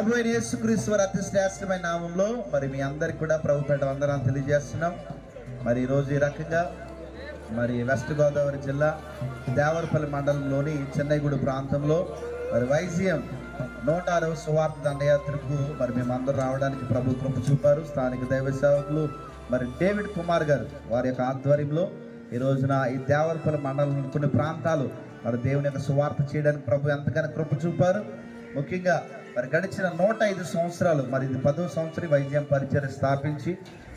ప్రభు అయిన యేసుక్రీస్తు అతి శ్రేష్టమైన నామంలో మరి మీ అందరికి కూడా ప్రభు పేట వందనాలు తెలియజేస్తున్నాం. మరి ఈరోజు ఈ రకంగా మరి వెస్ట్ గోదావరి జిల్లా దేవరపల్లి మండలంలోని చెన్నైగూడు ప్రాంతంలో మరి వైజీఎం నూట అరవై సువార్త దండయాత్రకు మరి మేమందరం రావడానికి ప్రభు కృప చూపారు. స్థానిక దైవ సేవకులు మరి డేవిడ్ కుమార్ గారు వారి యొక్క ఆధ్వర్యంలో ఈ రోజున ఈ దేవరపల్లి మండలం కొన్ని ప్రాంతాలు మరి దేవుని యొక్క సువార్త చేయడానికి ప్రభు ఎంతగానో కృప చూపారు. ముఖ్యంగా మరి గడిచిన నూట ఐదు సంవత్సరాలు మరి ఇది పదో సంవత్సరం వైద్యం పరిచయం స్థాపించి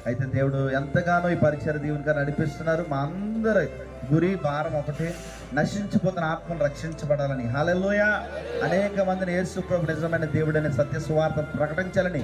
అయితే దేవుడు ఎంతగానో ఈ పరిచయ దీవునిగా నడిపిస్తున్నారు. మా అందరి గురి భారం ఒకటే నశించిపోతున్న ఆత్మను రక్షించబడాలని. హాలెల్లోయ! అనేక మందిని యేసు నిజమైన దేవుడైన సత్య సువార్త ప్రకటించాలని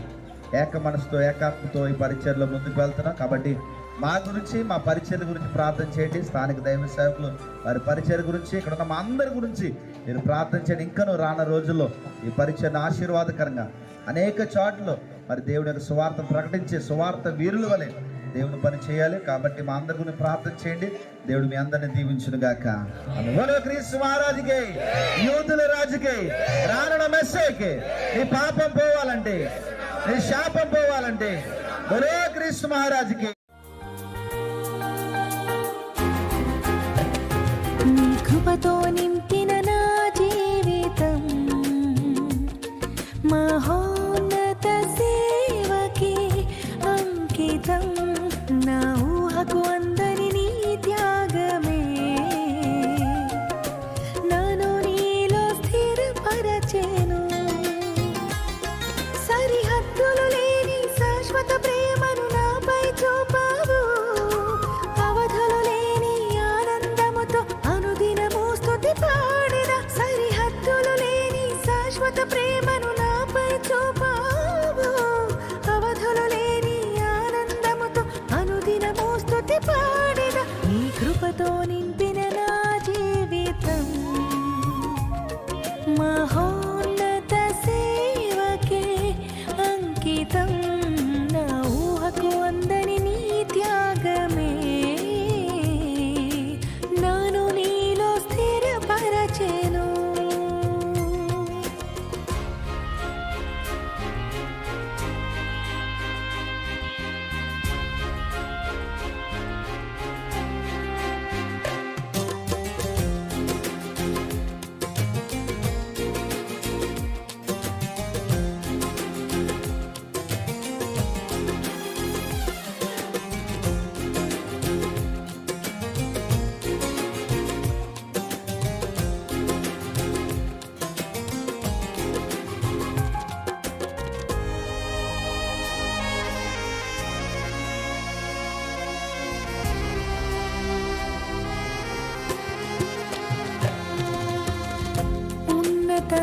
ఏక మనసుతో ఏకాత్మతో ఈ పరిచయలో ముందుకు వెళ్తున్నాం. కాబట్టి మా గురించి మా పరిచయం గురించి ప్రార్థన చేయండి. స్థానిక దైవ సేవకులు వారి పరిచయం గురించి ఇక్కడ ఉన్న మా అందరి గురించి నేను ప్రార్థన చేయండి ఇంకనూ రాన రోజుల్లో ఈ పరీక్షను ఆశీర్వాదకరంగా అనేక చోట్ల మరి దేవుని యొక్క సువార్త ప్రకటించే సువార్త వీరుల వలె దేవుని పని చేయాలి. కాబట్టి మా అందరి గురించి ప్రార్థన చేయండి. దేవుడు మీ అందరిని దీవించును గాక. క్రీస్తు మహారాజుకి యూతుల రాజుకి రానడ మెస్సేకి నీ పాపం పోవాలంటే నీ శాపం పోవాలంటే ఒరే క్రీస్తు మహారాజుకి. నీ కృపతో కృపతోని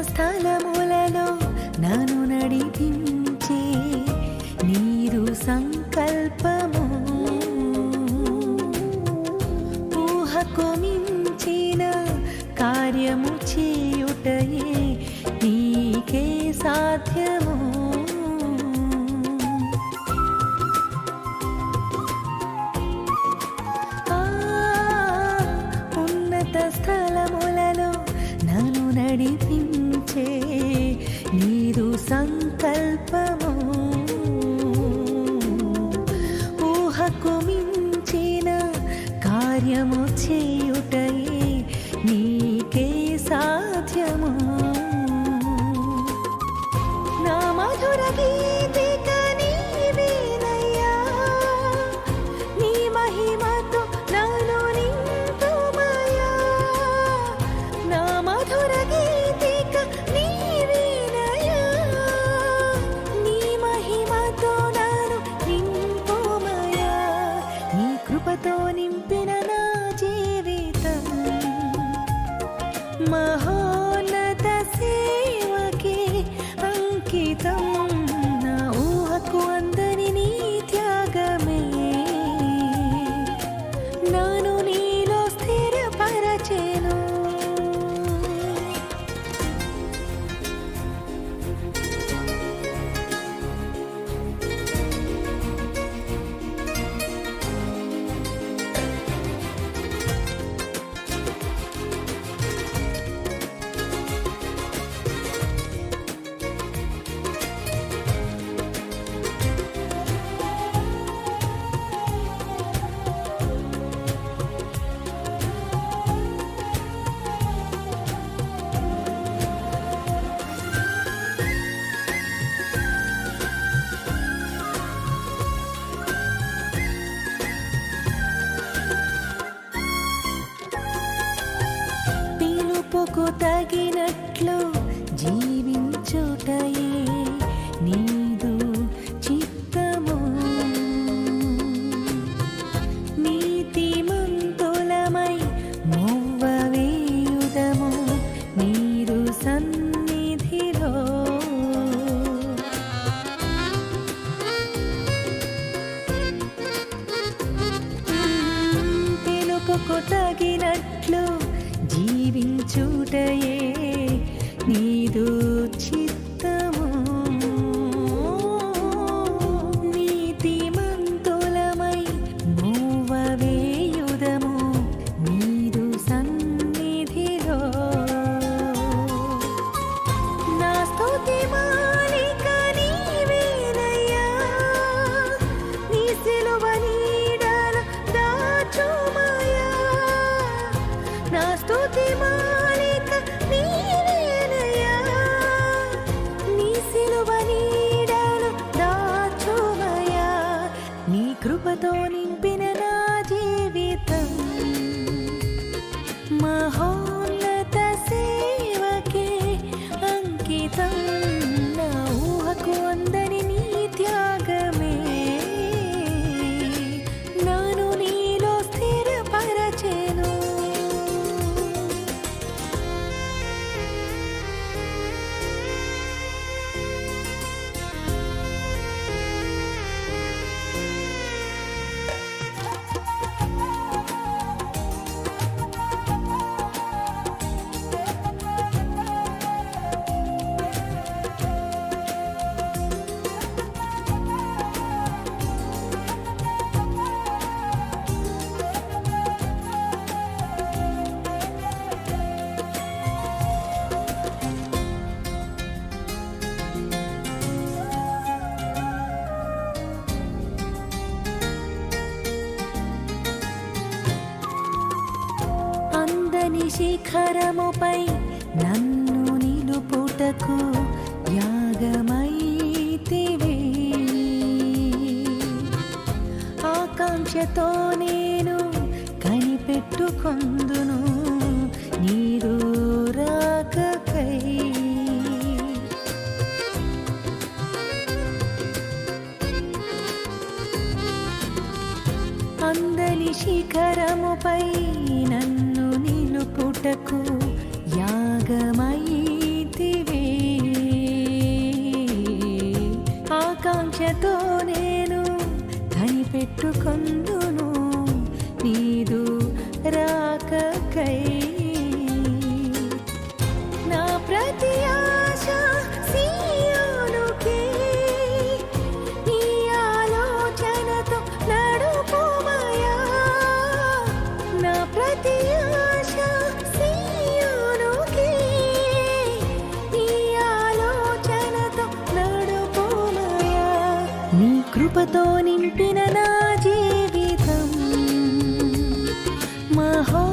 స్థలములలో నను నడిపించే నీరు సంకల్పము. ఊహకు మించిన కార్యము చే కార్యము చేయుటయే నీకే సాధ్యము. నా మధుర గీతిక తగినట్లు అందని శిఖరముపై నన్ను నిలుపుటకు యాగమైతివే. ఆకాంక్షతో నేను కనిపెట్టుకొందును నీరు రాకకై. అందలి శిఖరముపై మట్టుకు యాగమైతివే. ఆకాంక్షతో నేను కనిపెట్టుకుందు ప్రేమతో నింపిన నా జీవితం. మహో